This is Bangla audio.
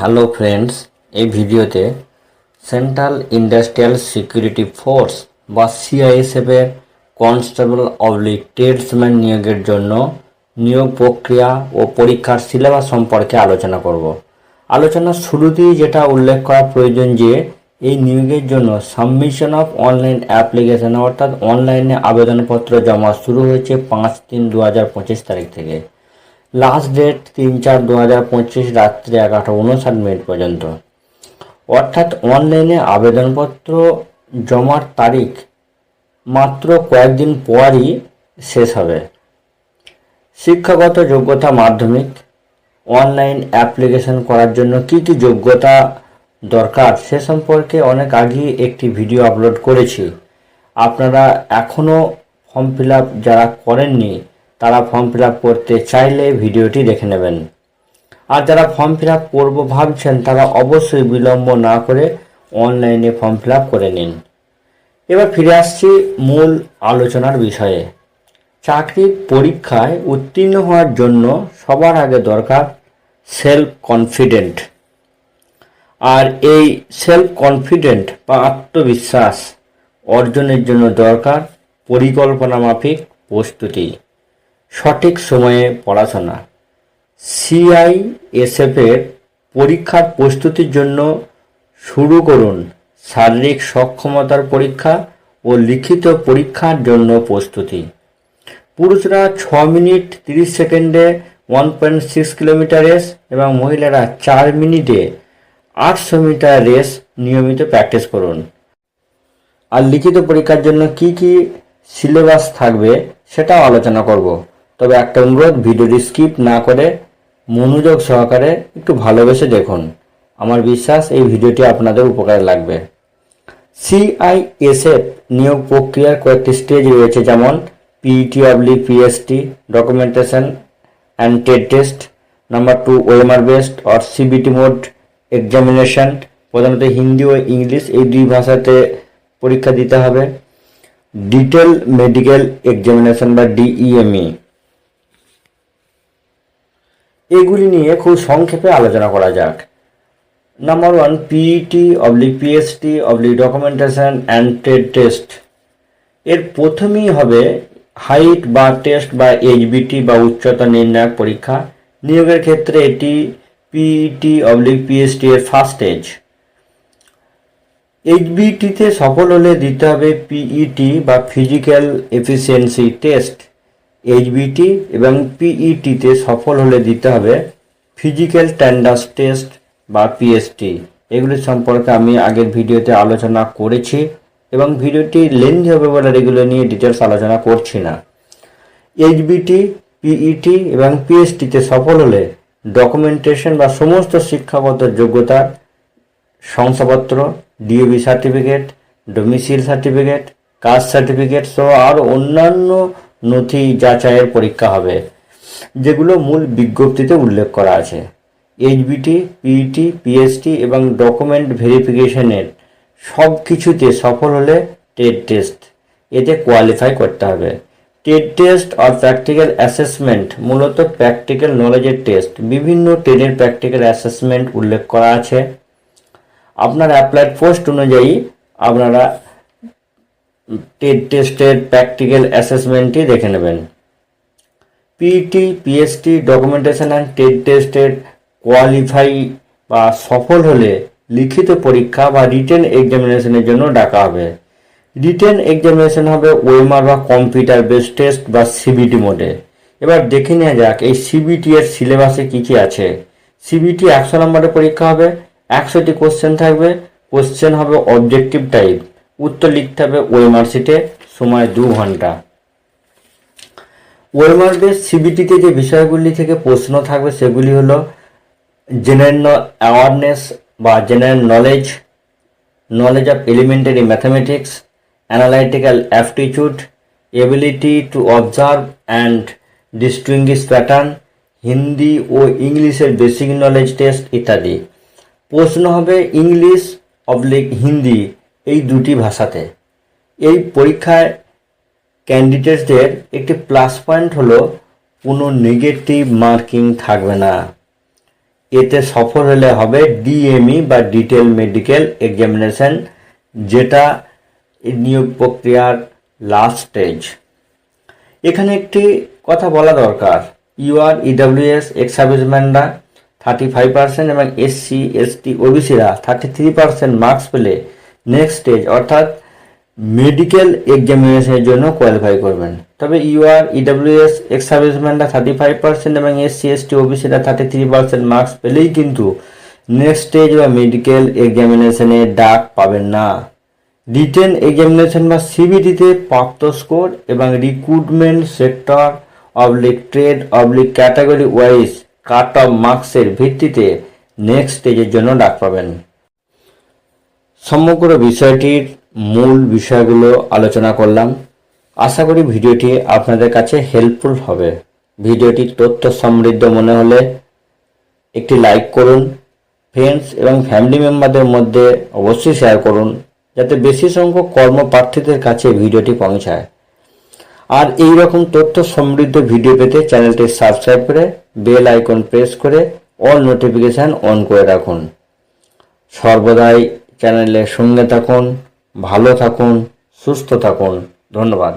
হ্যালো ফ্রেন্ডস এই ভিডিওতে সেন্ট্রাল ইন্ডাস্ট্রিয়াল সিকিউরিটি ফোর্স বা সিআইএসএফের কনস্টেবল অবলিক ট্রেডসম্যান নিয়োগের জন্য নিয়োগ প্রক্রিয়া ও পরীক্ষার সিলেবাস সম্পর্কে আলোচনা করব। আলোচনার শুরুতেই যেটা উল্লেখ করা প্রয়োজন যে, এই নিয়োগের জন্য সাবমিশন অফ অনলাইন অ্যাপ্লিকেশন অর্থাৎ অনলাইনে আবেদনপত্র জমা শুরু হয়েছে পাঁচ তিন দু হাজার পঁচিশ তারিখ থেকে। লাস্ট ডেট তিন চার দু হাজার পঁচিশ রাত্রি এগারোটা উনষাট মিনিট পর্যন্ত। অর্থাৎ অনলাইনে আবেদনপত্র জমার তারিখ মাত্র কয়েকদিন পরই শেষ হবে। শিক্ষাগত যোগ্যতা মাধ্যমিক অনলাইন অ্যাপ্লিকেশন করার জন্য কি কি যোগ্যতা দরকার সে সম্পর্কে অনেক আগেই একটি ভিডিও আপলোড করেছি। আপনারা এখনও ফর্ম ফিল আপ যারা করেননি তারা ফর্ম ফিল করতে চাইলে ভিডিওটি দেখে নেবেন। আর যারা ফর্ম ফিল আপ করব ভাবছেন, তারা অবশ্যই বিলম্ব না করে অনলাইনে ফর্ম ফিল করে নিন। এবার ফিরে আসছি মূল আলোচনার বিষয়ে। চাকরির পরীক্ষায় উত্তীর্ণ হওয়ার জন্য সবার আগে দরকার সেলফ কনফিডেন্ট আর এই সেলফ কনফিডেন্ট বা আত্মবিশ্বাস অর্জনের জন্য দরকার পরিকল্পনা মাফিক প্রস্তুতি। সঠিক সময়ে পড়াশোনা। সিআইএসএফের পরীক্ষার প্রস্তুতির জন্য শুরু করুন শারীরিক সক্ষমতার পরীক্ষা ও লিখিত পরীক্ষার জন্য প্রস্তুতি। পুরুষরা ছ মিনিট তিরিশ সেকেন্ডে one point six kilometre race এবং মহিলারা চার মিনিটে আটশো মিটার রেস নিয়মিত প্র্যাকটিস করুন। আর লিখিত পরীক্ষার জন্য কি কি সিলেবাস থাকবে সেটাও আলোচনা করব। তবে একটা অনুরোধ, ভিডিওটি স্কিপ না করে মনোযোগ সহকারে একটু ভালোবেসে দেখুন। আমার বিশ্বাস এই ভিডিওটি আপনাদের উপকারে লাগবে। সিআইএসএফ নিয়োগ প্রক্রিয়ার কয়েকটি স্টেজ রয়েছে, যেমন PET oblique PST documentation and Ted test number two OMR based or CBT mode examination প্রধানত হিন্দি ও ইংলিশ এই দুই ভাষাতে পরীক্ষা দিতে হবে। ডিটেল মেডিকেল এক্সামিনেশন বা ডিইএমই এগুলি নিয়ে খুব সংক্ষেপে আলোচনা করা যাক। Number one PET oblique PST oblique documentation and trade test এর প্রথমেই হবে হাইট বা টেস্ট বা এইচবিটি বা উচ্চতা নির্ণায়ক পরীক্ষা। নিয়োগের ক্ষেত্রে এটি পিইটি অবলিক পিএসটি এর ফার্স্ট স্টেজ এইচবিটিতে সফল হলে দিতে হবে পিইটি বা ফিজিক্যাল এফিসিয়েন্সি টেস্ট এইচবিটি এবং পিইটিতে সফল হলে দিতে হবে ফিজিক্যাল স্ট্যান্ডার্ড টেস্ট বা পিএসটি এগুলি সম্পর্কে আমি আগের ভিডিওতে আলোচনা করেছি এবং ভিডিওটি লেন্দি হবে বলে এগুলো নিয়ে ডিটেলস আলোচনা করছি না। এইচবিটি পিইটি এবং পিএসটিতে সফল হলে ডকুমেন্টেশন বা সমস্ত শিক্ষাগত যোগ্যতার শংসাপত্র DAB certificate domicile certificate caste certificate সহ আরও অন্যান্য নথি যাচাইয়ের পরীক্ষা হবে, যেগুলো মূল বিজ্ঞপ্তিতে উল্লেখ করা আছে। এইচবিটি পিইটি পিএসটি এবং ডকুমেন্ট ভেরিফিকেশনের সব কিছুতে সফল হলে টেট টেস্ট এতে কোয়ালিফাই করতে হবে। টেট টেস্ট আর প্র্যাকটিক্যাল অ্যাসেসমেন্ট মূলত প্র্যাকটিক্যাল নলেজের টেস্ট বিভিন্ন ট্রেনের প্র্যাকটিক্যাল অ্যাসেসমেন্ট উল্লেখ করা আছে। আপনার অ্যাপ্লাইড পোস্ট অনুযায়ী আপনারা টেট টেস্টের প্র্যাকটিক্যাল অ্যাসেসমেন্টটি দেখে নেবেন। পিইটি পিএসটি ডকুমেন্টেশন অ্যান্ড টেট টেস্টের কোয়ালিফাই বা সফল হলে লিখিত পরীক্ষা বা রিটেন এক্সামিনেশনের জন্য ডাকা হবে। রিটেন এক্সামিনেশন হবে ওয়েমার বা কম্পিউটার বেস টেস্ট বা সিবিটি মোডে এবার দেখে নেওয়া যাক, এই সিবিটি এর সিলেবাসে কী কী আছে। সিবিটি একশো নম্বরের পরীক্ষা হবে, একশোটি কোশ্চেন থাকবে কোশ্চেন হবে অবজেক্টিভ টাইপ উত্তর লিখতে হবে ওয়েমার শিটে সময় দু ঘণ্টা। ওয়েমার বেস সিবিটিতে যে বিষয়গুলি থেকে প্রশ্ন থাকবে সেগুলি হলো জেনারেল অ্যাওয়ারনেস বা general knowledge knowledge of elementary mathematics analytical aptitude ability to observe and distinguish pattern Hindi ও ইংলিশের বেসিক নলেজ টেস্ট ইত্যাদি। প্রশ্ন হবে ইংলিশ অবলিক হিন্দি এই দুটি ভাষাতে। এই পরীক্ষায় ক্যান্ডিডেটসদের একটি প্লাস পয়েন্ট হলো, কোনো নেগেটিভ মার্কিং থাকবে না। এতে সফল হলে হবে ডিএমই বা ডিটেল মেডিকেল এক্সামিনেশন যেটা নিয়োগ প্রক্রিয়ার লাস্ট স্টেজ এখানে একটি কথা বলা দরকার। ইউআর ইডাব্লিউএস এক্স সার্ভিসম্যানরা থার্টি ফাইভ পার্সেন্ট এবং এসসি এসটি ওবিসিরা থার্টি থ্রি পার্সেন্ট মার্কস পেলে নেক্সট স্টেজ অর্থাৎ মেডিকেল এক্সামিনেশনের জন্য কোয়ালিফাই করবেন। তবে ইউআর ইডাব্লিউএস এক্স সার্ভিসম্যানরা থার্টি ফাইভ পার্সেন্ট এবং এসসি এসটি ওবিসিরা থার্টি থ্রি পার্সেন্ট মার্কস পেলেই কিন্তু নেক্সট স্টেজ বা মেডিকেল এক্সামিনেশনে ডাক পাবেন না। রিটেন এক্সামিনেশন বা সিবিটিতে প্রাপ্ত স্কোর এবং recruitment sector oblique trade oblique category wise cut off মার্কসের ভিত্তিতে নেক্সট স্টেজের জন্য ডাক পাবেন। সমগ্র বিষয়টির মূল বিষয়গুলো আলোচনা করলাম। আশা করি ভিডিওটি আপনাদের কাছে হেল্পফুল হবে। ভিডিওটি তথ্য সমৃদ্ধ মনে হলে একটি লাইক করুন। ফ্রেন্ডস এবং ফ্যামিলি মেম্বারদের মধ্যে অবশ্যই শেয়ার করুন, যাতে বেশি সংখ্যক কর্মপ্রার্থীদের কাছে ভিডিওটি পৌঁছায়। আর এই রকম তথ্য সমৃদ্ধ ভিডিও পেতে চ্যানেলটি সাবস্ক্রাইব করে বেল আইকন প্রেস করে অল নোটিফিকেশান অন করে রাখুন। সর্বদাই চ্যানেলের সঙ্গে থাকুন ভালো থাকুন সুস্থ থাকুন। ধন্যবাদ।